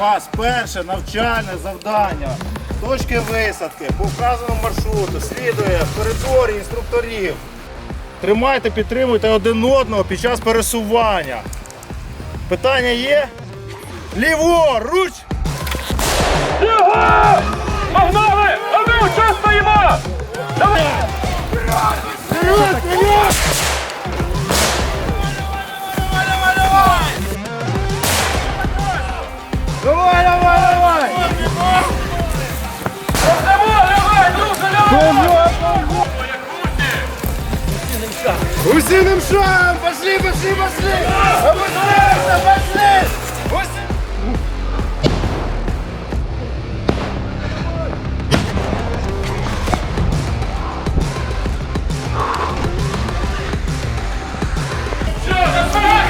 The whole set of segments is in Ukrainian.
вас перше навчальне завдання. Точки висадки по вказаному маршруту слідує в коридорі інструкторів. Тримайте, підтримуйте один одного під час пересування. Питання є? Ліворуч! Погнали! А ми що стоїмо? Давай! Давай, Гусиным шагом! Пошли, пошли, пошли! Опускайся, пошли! Гуси- Що, за спина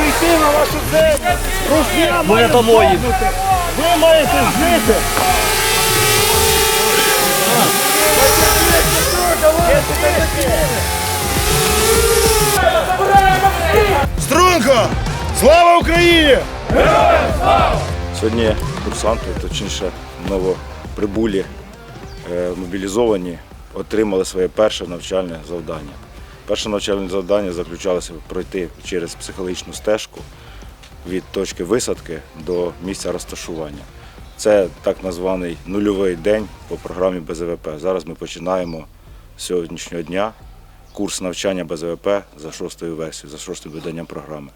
прийти на вашу землю! Рушня має зогнути! Ви маєте жити! Струнко! Слава Україні! Сьогодні курсанти, точніше, новоприбулі е, мобілізовані, отримали своє перше навчальне завдання. Перше навчальне завдання заключалося пройти через психологічну стежку від точки висадки до місця розташування. Це так названий нульовий день по програмі БЗВП. Зараз ми починаємо з сьогоднішнього дня курс навчання БЗВП за шостою версією, за шостим виданням програми.